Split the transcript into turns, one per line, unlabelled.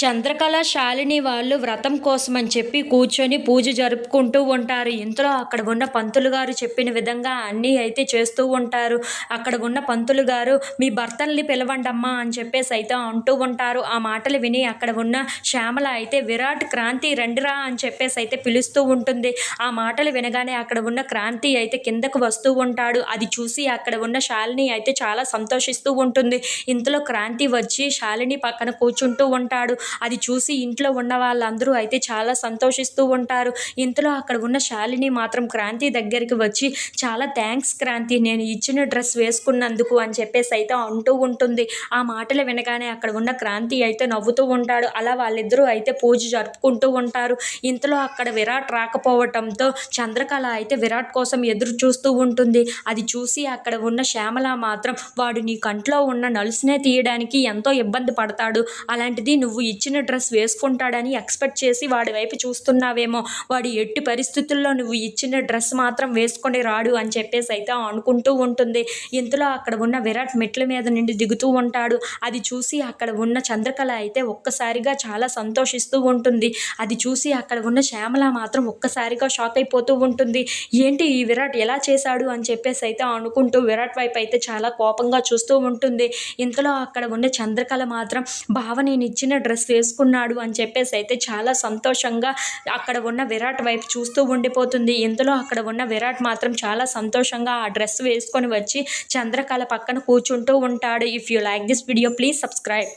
చంద్రకళ శాలిని వాళ్ళు వ్రతం కోసం అని చెప్పి కూర్చొని పూజ జరుపుకుంటూ ఉంటారు. ఇంతలో అక్కడ ఉన్న పంతులు గారు చెప్పిన విధంగా అన్నీ అయితే చేస్తూ ఉంటారు. అక్కడ ఉన్న పంతులు గారు మీ భర్తల్ని పిలవండమ్మా అని చెప్పేసి అయితే అంటూ ఉంటారు. ఆ మాటలు విని అక్కడ ఉన్న శ్యామల అయితే విరాట్ క్రాంతి రండిరా అని చెప్పేసి అయితే పిలుస్తూ ఉంటుంది. ఆ మాటలు వినగానే అక్కడ ఉన్న క్రాంతి అయితే కిందకు వస్తూ ఉంటాడు. అది చూసి అక్కడ ఉన్న శాలిని అయితే చాలా సంతోషిస్తూ ఉంటుంది. ఇంతలో క్రాంతి వచ్చి శాలిని పక్కన కూర్చుంటూ ఉంటాడు. అది చూసి ఇంట్లో ఉన్న వాళ్ళందరూ అయితే చాలా సంతోషిస్తూ ఉంటారు. ఇంతలో అక్కడ ఉన్న శాలిని మాత్రం క్రాంతి దగ్గరికి వచ్చి చాలా థ్యాంక్స్ క్రాంతి నేను ఇచ్చిన డ్రెస్ వేసుకున్నందుకు అని చెప్పేసి అయితే అంటూ ఉంటుంది. ఆ మాటలు వినగానే అక్కడ ఉన్న క్రాంతి అయితే నవ్వుతూ ఉంటాడు. అలా వాళ్ళిద్దరూ అయితే పూజ జరుపుకుంటూ ఉంటారు. ఇంతలో అక్కడ విరాట్ రాకపోవటంతో చంద్రకళ అయితే విరాట్ కోసం ఎదురు చూస్తూ ఉంటుంది. అది చూసి అక్కడ ఉన్న శ్యామల మాత్రం వాడు నీ కంట్లో ఉన్న నలుసునే తీయడానికి ఎంతో ఇబ్బంది పడతాడు. అలాంటిది నువ్వు ఇచ్చిన డ్రెస్ వేసుకుంటాడని ఎక్స్పెక్ట్ చేసి వాడి వైపు చూస్తున్నావేమో. వాడు ఎట్టి పరిస్థితుల్లో నువ్వు ఇచ్చిన డ్రెస్ మాత్రం వేసుకొని రాడు అని చెప్పేసి అయితే అనుకుంటూ ఉంటుంది. ఇంతలో అక్కడ ఉన్న విరాట్ మెట్ల మీద నుండి దిగుతూ ఉంటాడు. అది చూసి అక్కడ ఉన్న చంద్రకళ అయితే ఒక్కసారిగా చాలా సంతోషిస్తూ ఉంటుంది. అది చూసి అక్కడ ఉన్న శ్యామల మాత్రం ఒక్కసారిగా షాక్ అయిపోతూ ఉంటుంది. ఏంటి ఈ విరాట్ ఎలా చేశాడు అని చెప్పేసి అయితే అనుకుంటూ విరాట్ వైపు అయితే చాలా కోపంగా చూస్తూ ఉంటుంది. ఇంతలో అక్కడ ఉన్న చంద్రకళ మాత్రం బావ నేను ఇచ్చిన డ్రెస్ వేసుకున్నాడు అని చెప్పేసి అయితే చాలా సంతోషంగా అక్కడ ఉన్న విరాట్ వైపు చూస్తూ ఉండిపోతుంది. ఇంతలో అక్కడ ఉన్న విరాట్ మాత్రం చాలా సంతోషంగా ఆ డ్రెస్ వేసుకొని వచ్చి చంద్రకళ పక్కన కూర్చుంటూ ఉంటాడు. If you like this video please subscribe